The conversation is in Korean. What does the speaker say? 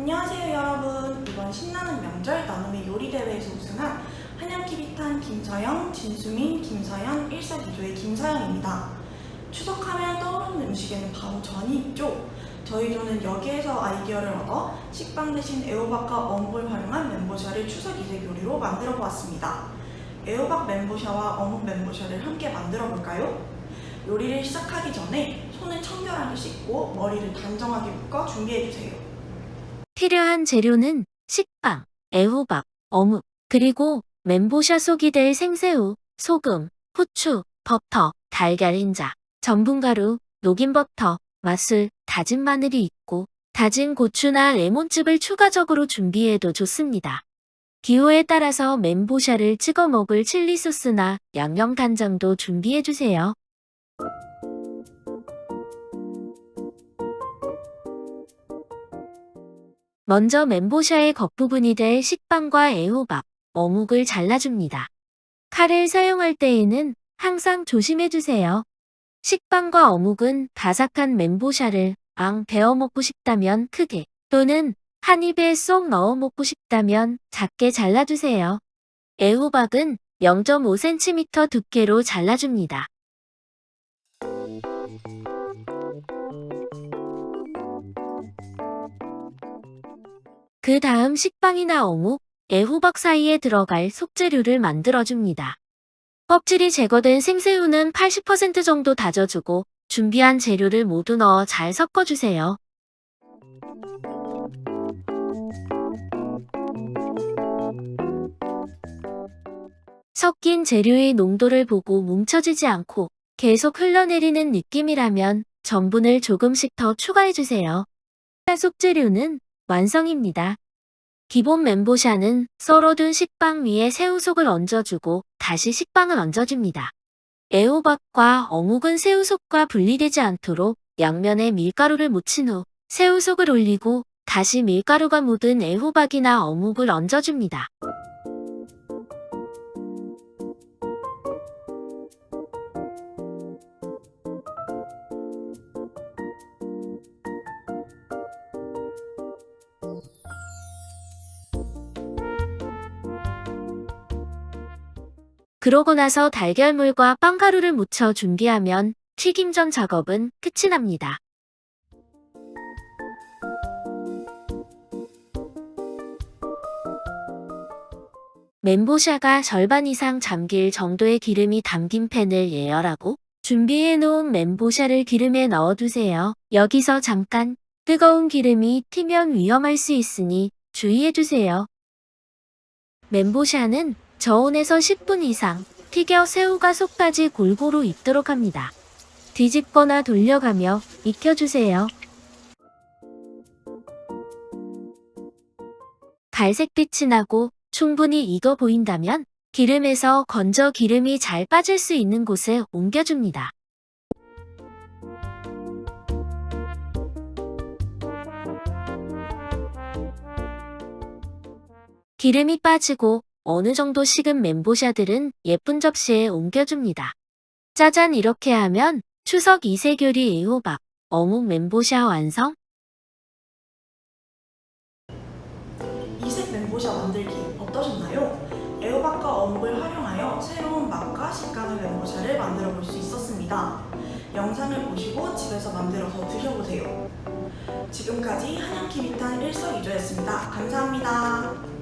안녕하세요 여러분 이번 신나는 명절 나눔의 요리 대회에서 우승한 한양키비탄 김서영, 진수민, 김서연, 일석이조의 김서영입니다 추석하면 떠오르는 음식에는 바로 전이 있죠 저희 조는 여기에서 아이디어를 얻어 식빵 대신 애호박과 어묵을 활용한 멘보샤를 추석 이색 요리로 만들어 보았습니다 애호박 멘보샤와 어묵 멘보샤를 함께 만들어 볼까요? 요리를 시작하기 전에 손을 청결하게 씻고 머리를 단정하게 묶어 준비해 주세요. 필요한 재료는 식빵, 애호박, 어묵, 그리고 멘보샤 속이 될 생새우, 소금, 후추, 버터, 달걀 흰자, 전분가루, 녹인 버터, 맛술, 다진 마늘이 있고 다진 고추나 레몬즙을 추가적으로 준비해도 좋습니다. 기호에 따라서 멘보샤를 찍어 먹을 칠리 소스나 양념 간장도 준비해 주세요. 먼저 멘보샤의 겉부분이 될 식빵과 애호박, 어묵을 잘라줍니다. 칼을 사용할 때에는 항상 조심해주세요. 식빵과 어묵은 바삭한 멘보샤를 앙 베어 먹고 싶다면 크게 또는 한 입에 쏙 넣어 먹고 싶다면 작게 잘라주세요. 애호박은 0.5cm 두께로 잘라줍니다. 그 다음 식빵이나 어묵, 애호박 사이에 들어갈 속재료를 만들어줍니다. 껍질이 제거된 생새우는 80% 정도 다져주고 준비한 재료를 모두 넣어 잘 섞어주세요. 섞인 재료의 농도를 보고 뭉쳐지지 않고 계속 흘러내리는 느낌이라면 전분을 조금씩 더 추가해주세요. 속재료는 완성입니다. 기본 멘보샤는 썰어둔 식빵 위에 새우속을 얹어주고 다시 식빵을 얹어줍니다. 애호박과 어묵은 새우속과 분리되지 않도록 양면에 밀가루를 묻힌 후 새우속을 올리고 다시 밀가루가 묻은 애호박이나 어묵을 얹어줍니다. 그러고 나서 달걀물과 빵가루를 묻혀 준비하면 튀김 전 작업은 끝이 납니다. 멘보샤가 절반 이상 잠길 정도의 기름이 담긴 팬을 예열하고 준비해 놓은 멘보샤를 기름에 넣어두세요. 여기서 잠깐 뜨거운 기름이 튀면 위험할 수 있으니 주의해 주세요. 멘보샤는 저온에서 10분 이상 튀겨 새우가 속까지 골고루 익도록 합니다. 뒤집거나 돌려가며 익혀주세요. 갈색빛이 나고 충분히 익어 보인다면 기름에서 건져 기름이 잘 빠질 수 있는 곳에 옮겨줍니다. 기름이 빠지고 어느 정도 식은 멘보샤들은 예쁜 접시에 옮겨줍니다. 짜잔 이렇게 하면 추석 이세교리 애호박, 어묵 멘보샤 완성? 이색 멘보샤 만들기 어떠셨나요? 애호박과 어묵을 활용하여 새로운 맛과 식감의 멘보샤를 만들어 볼 수 있었습니다. 영상을 보시고 집에서 만들어서 드셔보세요. 지금까지 한양키비탄 일석이조였습니다. 감사합니다.